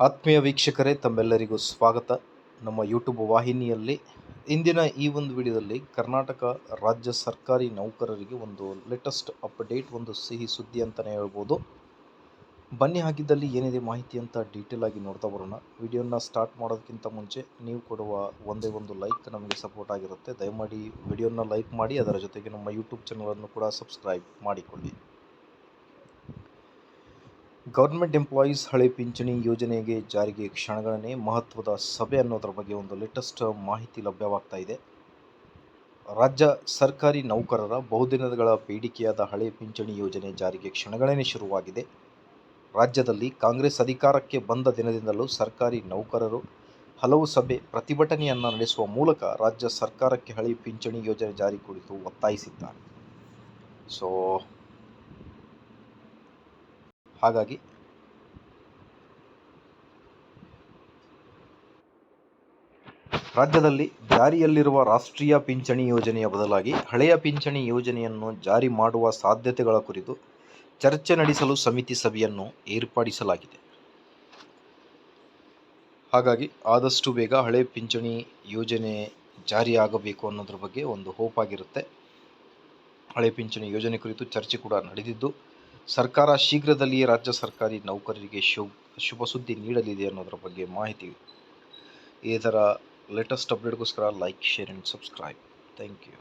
ಆತ್ಮೀಯ ವೀಕ್ಷಕರೇ, ತಮ್ಮೆಲ್ಲರಿಗೂ ಸ್ವಾಗತ. ನಮ್ಮ ಯೂಟ್ಯೂಬ್ ವಾಹಿನಿಯಲ್ಲಿ ಇಂದಿನ ಈ ಒಂದು ವಿಡಿಯೋದಲ್ಲಿ ಕರ್ನಾಟಕ ರಾಜ್ಯ ಸರ್ಕಾರಿ ನೌಕರರಿಗೆ ಒಂದು ಲೇಟೆಸ್ಟ್ ಅಪ್ಡೇಟ್ ಒಂದು ಸಿಹಿ ಸುದ್ದಿ ಅಂತಲೇ ಹೇಳ್ಬೋದು. ಬನ್ನಿ, ಹಾಗಿದ್ದಲ್ಲಿ ಏನಿದೆ ಮಾಹಿತಿ ಅಂತ ಡೀಟೇಲ್ ಆಗಿ ನೋಡ್ತಾ ಬರೋಣ. ವಿಡಿಯೋನ ಸ್ಟಾರ್ಟ್ ಮಾಡೋದಕ್ಕಿಂತ ಮುಂಚೆ ನೀವು ಕೊಡುವ ಒಂದೇ ಒಂದು ಲೈಕ್ ನಮಗೆ ಸಪೋರ್ಟ್ ಆಗಿರುತ್ತೆ. ದಯಮಾಡಿ ವಿಡಿಯೋನ ಲೈಕ್ ಮಾಡಿ, ಅದರ ಜೊತೆಗೆ ನಮ್ಮ ಯೂಟ್ಯೂಬ್ ಚಾನಲನ್ನು ಕೂಡ ಸಬ್ಸ್ಕ್ರೈಬ್ ಮಾಡಿಕೊಳ್ಳಿ. ಗೌರ್ಮೆಂಟ್ ಎಂಪ್ಲಾಯೀಸ್ ಹಳೆ ಪಿಂಚಣಿ ಯೋಜನೆಗೆ ಜಾರಿಗೆ ಕ್ಷಣಗಳನ್ನೇ ಮಹತ್ವದ ಸಭೆ ಅನ್ನೋದರ ಬಗ್ಗೆ ಒಂದು ಲೇಟೆಸ್ಟ್ ಮಾಹಿತಿ ಲಭ್ಯವಾಗ್ತಾ ಇದೆ. ರಾಜ್ಯ ಸರ್ಕಾರಿ ನೌಕರರ ಬಹುದಿನಗಳ ಬೇಡಿಕೆಯಾದ ಹಳೆ ಪಿಂಚಣಿ ಯೋಜನೆ ಜಾರಿಗೆ ಕ್ಷಣಗಳೇ ಶುರುವಾಗಿದೆ. ರಾಜ್ಯದಲ್ಲಿ ಕಾಂಗ್ರೆಸ್ ಅಧಿಕಾರಕ್ಕೆ ಬಂದ ದಿನದಿಂದಲೂ ಸರ್ಕಾರಿ ನೌಕರರು ಹಲವು ಸಭೆ ಪ್ರತಿಭಟನೆಯನ್ನು ನಡೆಸುವ ಮೂಲಕ ರಾಜ್ಯ ಸರ್ಕಾರಕ್ಕೆ ಹಳೆ ಪಿಂಚಣಿ ಯೋಜನೆ ಜಾರಿ ಕುರಿತು ಒತ್ತಾಯಿಸಿದ್ದಾರೆ. ಸೊ ಹಾಗಾಗಿ ರಾಜ್ಯದಲ್ಲಿ ಜಾರಿಯಲ್ಲಿರುವ ರಾಷ್ಟ್ರೀಯ ಪಿಂಚಣಿ ಯೋಜನೆಯ ಬದಲಾಗಿ ಹಳೆಯ ಪಿಂಚಣಿ ಯೋಜನೆಯನ್ನು ಜಾರಿ ಮಾಡುವ ಸಾಧ್ಯತೆಗಳ ಕುರಿತು ಚರ್ಚೆ ನಡೆಸಲು ಸಮಿತಿ ಸಭೆಯನ್ನು ಏರ್ಪಡಿಸಲಾಗಿದೆ. ಹಾಗಾಗಿ ಆದಷ್ಟು ಬೇಗ ಹಳೆ ಪಿಂಚಣಿ ಯೋಜನೆ ಜಾರಿಯಾಗಬೇಕು ಅನ್ನೋದ್ರ ಬಗ್ಗೆ ಒಂದು ಹೋಪ್ ಆಗಿರುತ್ತೆ. ಹಳೆ ಪಿಂಚಣಿ ಯೋಜನೆ ಕುರಿತು ಚರ್ಚೆ ಕೂಡ ನಡೆದಿದ್ದು ಸರ್ಕಾರ ಶೀಘ್ರದಲ್ಲಿಯೇ ರಾಜ್ಯ ಸರ್ಕಾರಿ ನೌಕರರಿಗೆ ಶುಭ ಸುದ್ದಿ ನೀಡಲಿದೆ ಅನ್ನೋದರ ಬಗ್ಗೆ ಮಾಹಿತಿ. ಈ ಥರ latest ಅಪ್ಡೇಟ್ಗೋಸ್ಕರ like share and subscribe thank you